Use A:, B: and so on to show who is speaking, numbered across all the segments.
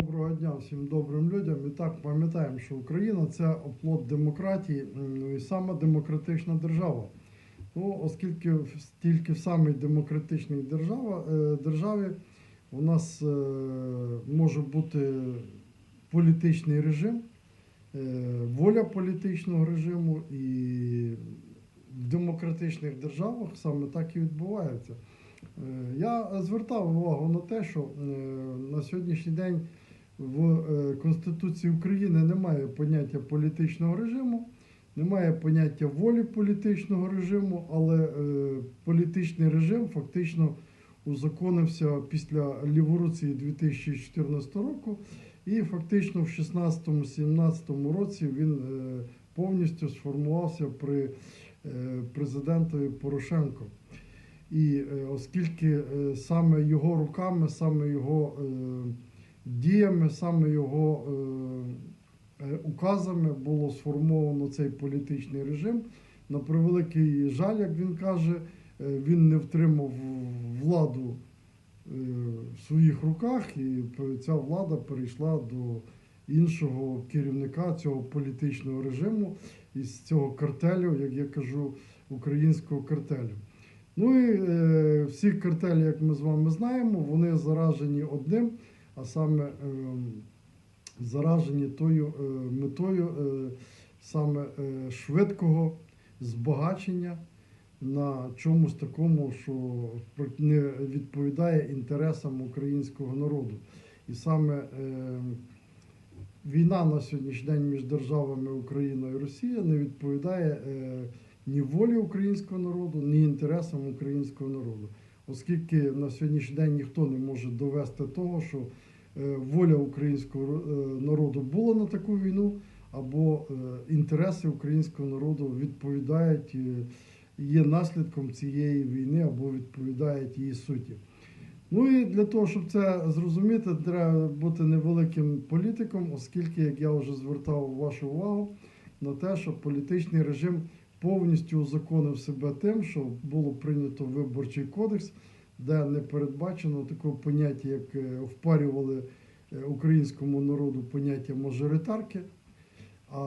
A: Доброго дня всім добрим людям. І так пам'ятаємо, що Україна це оплот демократії ну, і сама демократична держава. Ну, оскільки тільки в самій демократичній е, державі у нас е, може бути політичний режим, е, воля політичного режиму, і в демократичних державах саме так і відбувається. Я звертав увагу на те, що на сьогоднішній день в е, Конституції України немає поняття політичного режиму, немає поняття волі політичного режиму, але е, політичний режим фактично узаконився після Ліворуції 2014 року, і фактично в 16-17 році він е, повністю сформувався при президентові Порошенко. І оскільки саме його руками, саме його діями, саме його е, е, указами було сформовано цей політичний режим. На превеликий жаль, як він каже, е, він не втримав владу в своїх руках, і ця влада перейшла до іншого керівника цього політичного режиму із цього картелю, як я кажу, українського картелю. Ну і всі картелі, як ми з вами знаємо, вони заражені одним, а саме е, заражені тою е, метою е, саме е, швидкого збагачення на чомусь такому, що не відповідає інтересам українського народу. І саме е, війна на сьогоднішній день між державами Україна і Росія не відповідає ні волі українського народу, ні інтересам українського народу. Оскільки на сьогоднішній день ніхто не може довести того, що е, воля українського е, народу була на таку війну, або е, інтереси українського народу відповідають, є наслідком цієї війни або відповідають її суті. Ну і для того, щоб це зрозуміти, треба бути невеликим політиком, оскільки, як я вже звертав вашу увагу на те, що політичний режим повністю узаконив себе тим, що було прийнято виборчий кодекс, де не передбачено такого поняття, як е, впарювали е, українському народу поняття мажоритарки. А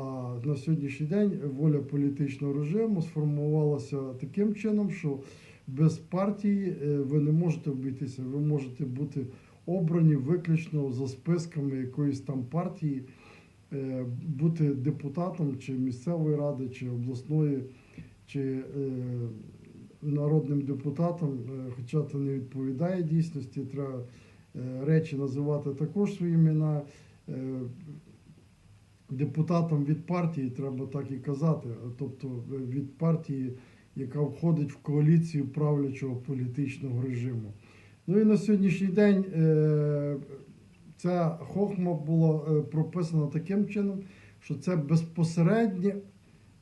A: на сьогоднішній день воля політичного режиму сформувалася таким чином, що без партії е, ви не можете обійтися, ви можете бути обрані виключно за списками якоїсь там партії, бути депутатом чи місцевої ради, чи обласної, чи е, народним депутатом, е, хоча це не відповідає дійсності, треба е, речі називати також свої імена. Е, Депутатом від партії треба так і казати, тобто е, від партії, яка входить в коаліцію правлячого політичного режиму. Ну і на сьогоднішній день е, ця хохма була е, прописана таким чином, що це безпосереднє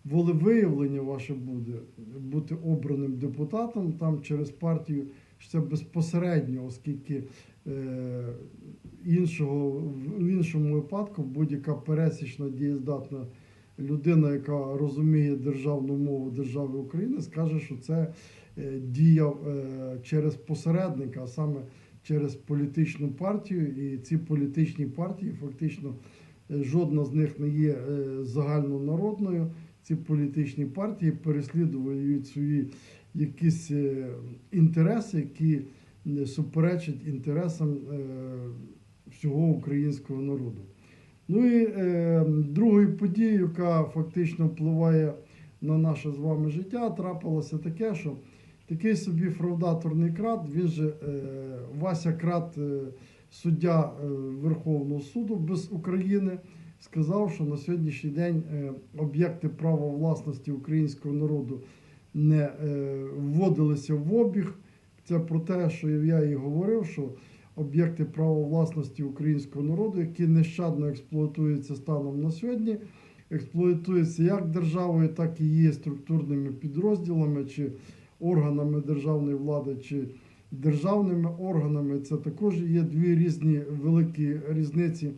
A: волевиявлення ваше буде бути обраним депутатом там через партію, це безпосередньо, оскільки е, іншого в іншому випадку будь-яка пересічна дієздатна людина, яка розуміє державну мову держави України, скаже, що це е, дія е, через посередника, а саме через політичну партію, і ці політичні партії фактично е, жодна з них не є е, загальнонародною. Ці політичні партії переслідують свої якісь е, інтереси, які не суперечать інтересам всього українського народу. Ну і другою подією, яка фактично впливає на наше з вами життя, трапилося таке, що такий собі фравдаторний крат, він же е, Вася Крат, е, суддя е, Верховного суду без України, сказав, що на сьогоднішній день об'єкти права власності українського народу не вводилися в обіг. Це про те, що я і говорив, що об'єкти права власності українського народу, які нещадно експлуатуються станом на сьогодні, експлуатуються як державою, так і її структурними підрозділами чи органами державної влади, чи державними органами. Це також є дві різні великі різниці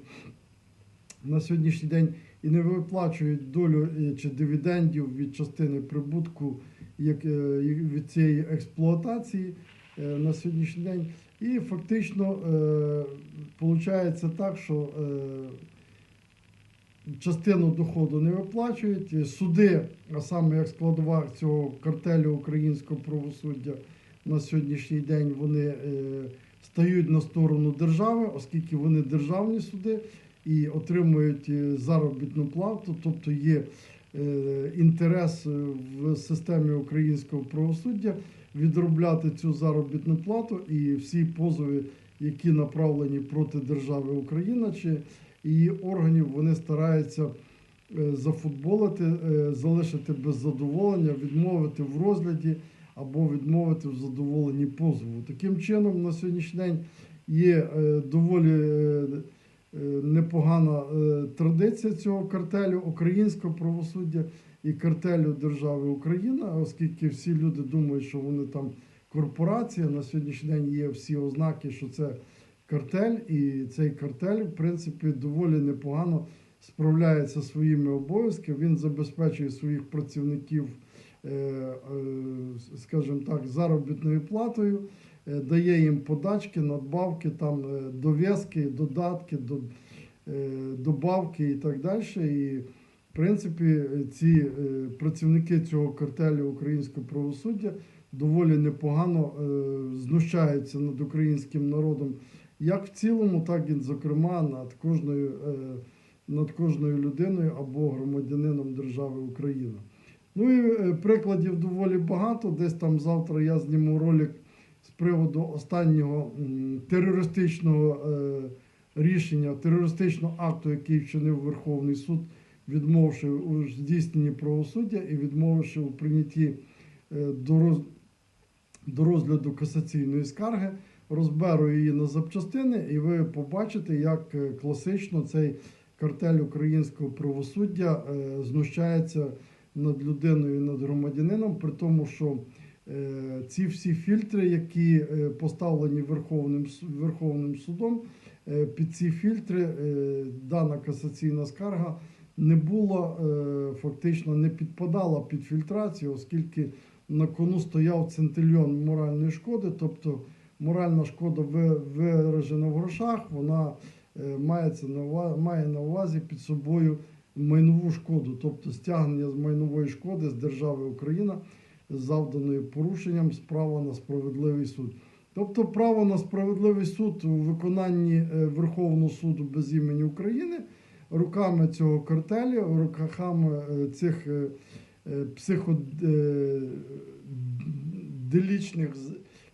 A: на сьогоднішній день і не виплачують долю е, чи дивідендів від частини прибутку як, е, від цієї експлуатації е, на сьогоднішній день. І фактично виходить так, що частину доходу не виплачують. Суди, а саме як складова цього картелю українського правосуддя на сьогоднішній день, вони е, стають на сторону держави, оскільки вони державні суди і отримують е, заробітну плату, тобто є е, інтерес в системі українського правосуддя відробляти цю заробітну плату і всі позови, які направлені проти держави Україна чи її органів, вони стараються е, зафутболити, е, залишити без задоволення, відмовити в розгляді або відмовити в задоволенні позову. Таким чином, на сьогоднішній день є е, доволі непогана традиція цього картелю українського правосуддя і картелю держави Україна, оскільки всі люди думають, що вони там корпорація. На сьогоднішній день є всі ознаки, що це картель, і цей картель, в принципі, доволі непогано справляється своїми обов'язками. Він забезпечує своїх працівників, е, е, скажімо так, заробітною платою, е, дає їм подачки, надбавки, там дов'язки, додатки, до, добавки і так далі. І в принципі, ці працівники цього картелю українського правосуддя доволі непогано знущаються над українським народом, як в цілому, так і, зокрема, над кожною, е, над кожною людиною або громадянином держави Україна. Ну і е, прикладів доволі багато. Десь там завтра я зніму ролик з приводу останнього терористичного е, рішення, терористичного акту, який вчинив Верховний суд, відмовивши у здійсненні правосуддя і відмовивши у прийнятті до розгляду касаційної скарги. Розберу її на запчастини, і ви побачите, як е, класично цей картель українського правосуддя е, знущається над людиною, над громадянином, при тому, що е, ці всі фільтри, які поставлені Верховним, Верховним судом, під ці фільтри дана касаційна скарга не була фактично не підпадала під фільтрацію, оскільки на кону стояв центильйон моральної шкоди, тобто моральна шкода ви- виражена в грошах, вона е, мається на ува- має на увазі під собою майнову шкоду, тобто стягнення з майнової шкоди з держави Україна завданою порушенням справа на справедливий суд. Тобто право на справедливий суд у виконанні е, Верховного суду без імені України руками цього картелю, руками е, цих психоделічних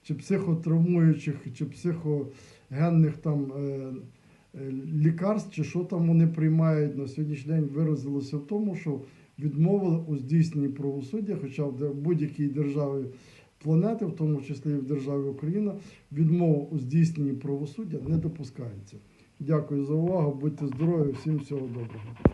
A: чи психотравмуючих, чи психогенних там е, е, лікарств, чи що там вони приймають на сьогоднішній день, виразилося в тому, що відмовили у здійсненні правосуддя, хоча в будь-якій державі планети, в тому числі і в державі Україна, відмова у здійсненні правосуддя не допускається. Дякую за увагу, будьте здорові, всім всього доброго.